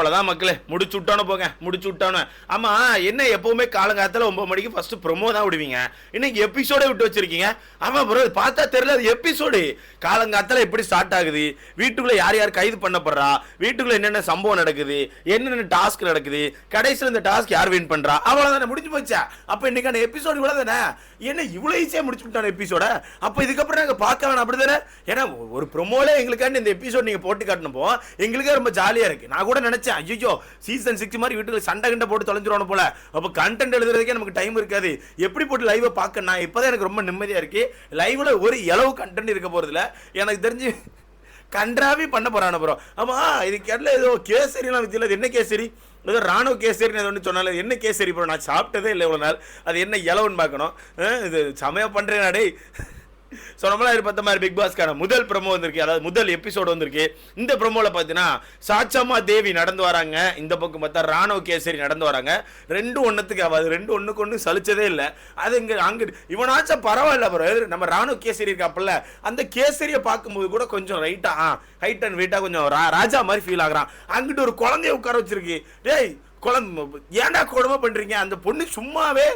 அவ்வளோதான் மக்களே. முடிச்சு விட்டானு போங்க முடிச்சு விட்டானு ஆமா என்ன எப்பவுமே காலங்காலத்தில் ஒன்பது மணிக்கு ஃபர்ஸ்ட் ப்ரொமோ தான் விடுவீங்க. இன்னைக்கு எபிசோடே விட்டு வச்சிருக்கீங்க. ஆமா ப்ரோ பார்த்தா தெரியல அது எபிசோடு காலங்காலத்தில் எப்படி ஸ்டார்ட் ஆகுது? வீட்டுக்குள்ளே யார் யார் கைது பண்ணப்படுறா? வீட்டுக்குள்ளே என்னென்ன சம்பவம் நடக்குது? என்னென்ன டாஸ்க் நடக்குது? கடைசியில் இந்த டாஸ்க் யார் வின் பண்றா? அவ்வளோதானே முடிஞ்சு போச்சா? அப்போ இன்னைக்கான எபிசோடு கூட தானே? என்ன இவ்வளோ ஈஸியாக முடிச்சு விட்டான எபிசோட அப்போ இதுக்கப்புறம் நாங்கள் பார்க்க வேணாம் அப்படி தானே ஏன்னா ஒரு ப்ரொமோல எங்களுக்காண்டி இந்த எபிசோட் நீங்கள் போட்டு காட்டினப்போ எங்களுக்கே ரொம்ப ஜாலியாக இருக்கு. நான் கூட நினச்சேன். ஐயோ சீசன் சிக்ஸ் மாதிரி வீட்டுக்கு சண்டை கண்டை போட்டு தொலைஞ்சிருவானு போல. அப்போ கண்டென்ட் எழுதுறதுக்கே நமக்கு டைம் இருக்காது. எப்படி போட்டு லைவை பார்க்கணும் நான் இப்போதான் எனக்கு ரொம்ப நிம்மதியாக இருக்கு. லைவ்ல ஒரு இளவு கண்டென்ட் இருக்க போறதுல எனக்கு தெரிஞ்சு கன்றாவி பண்ண போறான ப்ரோ ஆமா இது கேட்டல ஏதோ கேசரிலாம் வித்தியில அது என்ன கேசரி? ஏதோ ராணுவ கேசரின்னு ஒன்று சொன்னால என்ன கேசரி ப்ரோ நான் சாப்பிட்டதே இல்லை இவ்வளோ நாள். அது என்ன இலவுன்னு பார்க்கணும். இது சமயா பண்ணுறேன் டேய். சொன்னோம்னா இது பார்த்த மாதிரி பிக் பாஸ்க்கான முதல் ப்ரமோ வந்திருக்கு. அதாவது முதல் எபிசோடு வந்திருக்கு. இந்த ப்ரமோவில் பார்த்தீங்கன்னா சாச்சம்மா தேவி நடந்து வராங்க. இந்த பக்கம் பார்த்தா ராணுவ கேசரி நடந்து வராங்க. ரெண்டும் ஒன்றுத்துக்கு ஆகாது ரெண்டு ஒன்றுக்கு ஒன்று சலிச்சதே இல்லை. அது இங்கே அங்கே இவனாச்சும் பரவாயில்ல அப்புறம் நம்ம ராணுவ கேசரி இருக்காப்புல. அந்த கேசரியை பார்க்கும்போது கூட கொஞ்சம் ரைட்டாக ஆ ஹைட் அண்ட் வெயிட்டாக கொஞ்சம் ரா- ராஜா மாதிரி ஃபீல் ஆகுறான். அங்கிட்டு ஒரு குழந்தைய உட்கார வச்சிருக்கு. டேய் குழந்த ஏன்டா கொடுமை பண்ணுறீங்க அந்த பொண்ணு சும்மாவே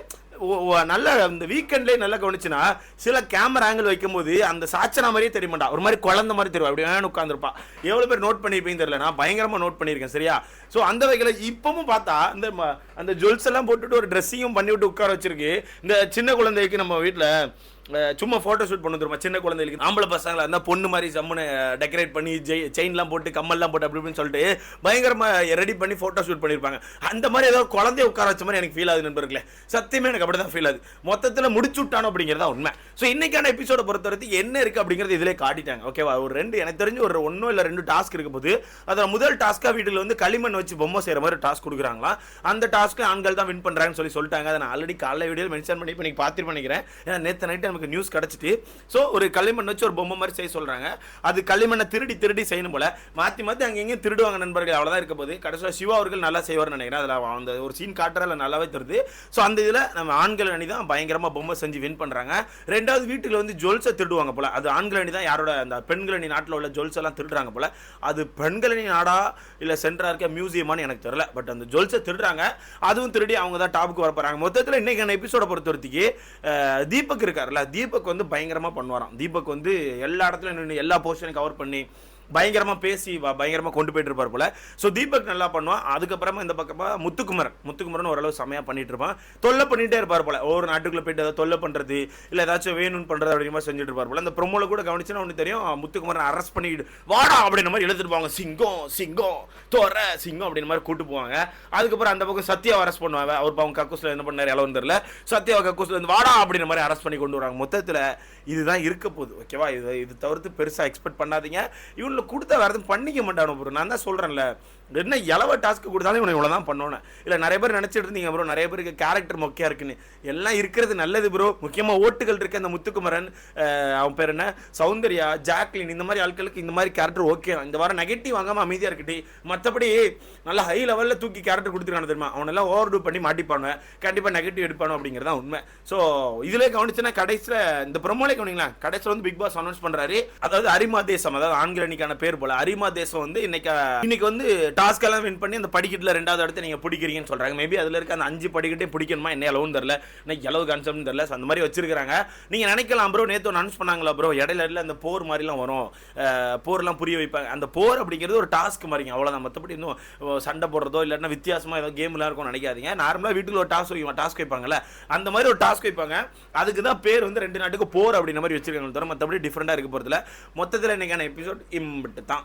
நல்ல அந்த வீக்கெண்ட்லேயே நல்லா கவனிச்சுன்னா சில கேமரா ஆங்கிள் வைக்கும்போது அந்த சாச்சனா மாதிரியே தெரிய ஒரு மாதிரி குழந்த மாதிரி தெரியும். அப்படி வேணும் உட்காந்துருப்பா எவ்வளோ பேர் நோட் பண்ணியிருப்பீங்க தெரியல. நான் பயங்கரமாக நோட் பண்ணியிருக்கேன் சரியா? ஸோ அந்த வகையில் இப்பவும் பார்த்தா இந்த ம- அந்த ஜுவல்ஸ் எல்லாம் போட்டுட்டு ஒரு ட்ரெஸ்ஸையும் பண்ணிவிட்டு உட்கார வச்சிருக்கு. இந்த சின்ன குழந்தைக்கு நம்ம வீட்டில் சும்மா ஃபோட்டோ ஷூட் பண்ண தெரியுமா? சின்ன குழந்தைகளுக்கு. ஆம்பளை பசங்களா இருந்தால் பொண்ணு மாதிரி சம்முன்னு டெக்கரேட் பண்ணி ஜெய் செயின்லாம் போட்டு கம்மல்லாம் போட்டு அப்படி இப்படின்னு சொல்லிட்டு பயங்கரமாக ரெடி பண்ணி ஃபோட்டோ ஷூட் பண்ணியிருப்பாங்க அந்த மாதிரி ஏதோ குழந்தைய உட்கார வச்ச மாதிரி எனக்கு ஃபீல் ஆகுது நண்பர்களே. சத்தியமே எனக்கு அப்படி தான் ஃபீல் ஆகுது. மொத்தத்தில் முடிச்சு விட்டானோ அப்படிங்கிறதா உண்மை. ஸோ இன்னைக்கான எபிசோட பொறுத்த வரைக்கும் என்ன இருக்குது அப்படிங்கிறது இதிலே காட்டிட்டாங்க ஓகேவா ஒரு ரெண்டு எனக்கு தெரிஞ்சு ஒரு ஒன்றும் இல்லை ரெண்டு டாஸ்க் இருக்கும் போது அதில் முதல் டாஸ்க்காக வீட்டில் வந்து களிமண் வச்சு பொம்மை செய்கிற மாதிரி டாஸ்க் கொடுக்குறாங்களா? அந்த டாஸ்க்கு ஆண்கள் தான் வின் பண்ணுறாங்கன்னு சொல்லி சொல்லிட்டாங்க. அதை நான் ஆல்ரெடி காலைல வீடியோ மென்ஷன் பண்ணி இப்போ நீங்கள் பார்த்து பண்ணிக்கிறேன். ஏன்னா நேற்று நைட்டு நமக்கு நியூஸ் கிடச்சிட்டு ஸோ ஒரு களிமண் வச்சு ஒரு பொம்மை மாதிரி செய்ய சொல்கிறாங்க அது களிமண்ணை திருடி திருடி செய்யணும் போல. மாற்றி மாற்றி அங்கே எங்கேயும் திருடுவாங்க நண்பர்கள் அவ்வளோதான் இருக்க போது கடைசியில் சிவா அவர்கள் நல்லா செய்வார்னு நினைக்கிறேன். அதில் அந்த ஒரு சீன் காட்டுறதுல நல்லாவே தருது ஸோ அந்த இதில் நம்ம ஆண்கள் அணி தான் பயங்கரமாக பொம்மை செஞ்சு வின் பண்ணுறாங்க ரெண்டாவது வீட்டில் வந்து ஜுவல்ஸை திருடுவாங்க போல. அது ஆண்கள் அணி தான் யாரோட அந்த பெண்கள் அணி நாட்டில் உள்ள ஜுவல்ஸ் எல்லாம் திருடுறாங்க போல. அது பெண்கள் அணி நாடா இல்லை சென்டராக இருக்க மியூசியமான்னு எனக்கு தெரியல. பட் அந்த ஜுவல்ஸை திருடுறாங்க. அதுவும் திருடி அவங்க தான் டாப்புக்கு வர போகிறாங்க மொத்தத்தில் இன்னைக்கு எபிசோட பொறுத்த வரைக்கும் தீபக் இருக்கார்ல தீபக் வந்து பயங்கரமாக பண்ணுவாராம். தீபக் வந்து எல்லா இடத்துலையும் நின்று எல்லா போர்ஷனையும் கவர் பண்ணி பயங்கரமாக பேசி பயங்கரமாக கொண்டு போயிட்டு இருப்பார் போல. ஸோ தீபக் நல்லா பண்ணுவான். அதுக்கப்புறமா இந்த பக்கமாக முத்துக்குமர் முத்துக்குமரன். ஓரளவு செமையாக பண்ணிட்டு இருப்பான். தொல்லை பண்ணிகிட்டே இருப்பார் போல. ஒவ்வொரு நாட்டுக்குள்ளே போயிட்டு ஏதாவது தொல்லை பண்ணுறது இல்லை ஏதாச்சும் வேணும்னு பண்ணுறது அப்படிங்கிற மாதிரி செஞ்சுட்டு இருப்பார் போல. அந்த ப்ரொமோவில் கூட கவனிச்சுன்னா ஒன்று தெரியும் முத்துக்குமரன் அரெஸ்ட் பண்ணிட்டு வாடா! அப்படின்ற மாதிரி எழுதிட்டு போவாங்க. சிங்கம் சிங்கம் தோற சிங்கம்! அப்படின்ற மாதிரி கூட்டு போவாங்க. அதுக்கப்புறம் அந்த பக்கம் சத்யாவை அரெஸ்ட் பண்ணுவாங்க. அவர் பாவம் கக்கூசில் என்ன பண்ணார் எவ்வளவு தெரியல சத்யாவை கக்கூஸ்ல இருந்து வாடா! அப்படின்ற மாதிரி அரெஸ்ட் பண்ணி கொண்டு வராங்க மொத்தத்தில் இதுதான் இருக்க போகுது ஓகேவா? இது இது தவிர்த்து பெருசாக எக்ஸ்பெக்ட் பண்ணாதீங்க. இவனுக்கு கொடுத்த வேற எதுவும் பண்ணிக்க மாட்டானு ப்ரோ நான் தான் சொல்கிறேன்ல என்ன எளவ டாஸ்க் கொடுத்தாலும் இவனை இவ்வளோ தான் பண்ணணும் இல்லை நிறைய பேர் நினச்சிட்டு இருந்தீங்க ப்ரோ நிறைய பேருக்கு கேரக்டர் மொக்கையாக இருக்குன்னு. எல்லாம் இருக்கிறது நல்லது ப்ரோ முக்கியமாக ஓட்டுகள் இருக்க அந்த முத்துக்குமரன் அவன் பேர் என்ன? சௌந்தர்யா ஜாக்லின் இந்த மாதிரி ஆட்களுக்கு இந்த மாதிரி கேரக்டர் ஓகே இந்த வாரம் நெகட்டிவ் வாங்காமல் அமைதியாக இருக்கட்டி மற்றபடி நல்லா ஹை லெவலில் தூக்கி கேரக்டர் கொடுத்துருக்கானு தெரியுமா? அவனெல்லாம் ஓவர் டூ பண்ணி மாட்டிப்பானுவேன் கண்டிப்பாக நெகட்டிவ் எடுப்பானு அப்படிங்கிறதான் உண்மை. ஸோ இதிலே கவனிச்சுன்னா கடைசியில் இந்த ப்ரொமோல கவனிங்களேன் கடைசியில் வந்து பிக் பாஸ் அனௌன்ஸ் பண்றாரு. அதாவது அரிமா தேசம் அதாவது ஆண்கள் அணிக்கான பேர் போல. அரிமா தேசம் வந்து இன்னைக்கு இன்னைக்கு வந்து டாஸ்க் எல்லாம் வின் பண்ணி அந்த படிக்கட்டில் ரெண்டாவது இடத்த நீங்க பிடிக்கிறீங்கன்னு சொல்றாங்க. மேபி அதுல இருக்க அந்த அஞ்சு படிக்கட்டே பிடிக்கணுமா? என்ன எலவும் தெரியல. இன்னைக்கு எலவு கான்செப்ட்னு தெரியல. அந்த மாதிரி வச்சிருக்காங்க நீங்க நினைக்கலாம் ப்ரோ நேற்று அனௌன்ஸ் பண்ணாங்களா ப்ரோ இடையில இடையில அந்த போர் மாதிரிலாம் வரும். போர்லாம் புரிய வைப்பாங்க. அந்த போர் அப்படிங்கிறது ஒரு டாஸ்க் மாதிரிங்க. அவ்வளோதான் மற்றபடி இன்னும் சண்டை போடுறதோ இல்லைன்னா வித்தியாசமாக ஏதோ கேம்லாம் இருக்கும் நினைக்காதீங்க. நார்மலாக வீட்டில் ஒரு டாஸ்க் வைப்பாங்க டாஸ்க் வைப்பாங்கல்ல. அந்த மாதிரி ஒரு டாஸ்க் வைப்பாங்க. அதுக்கு தான் பேர் வந்து ரெண்டு நாட்டுக்கு போர் அப்படின்ற மாதிரி வச்சிருக்காங்க. தவிர மற்றபடி டிஃப்ரெண்டாக இருக்க போகிறதுல மொத்தத்தில் இன்றைக்கான எபிசோட் இம்பிட்டு தான்.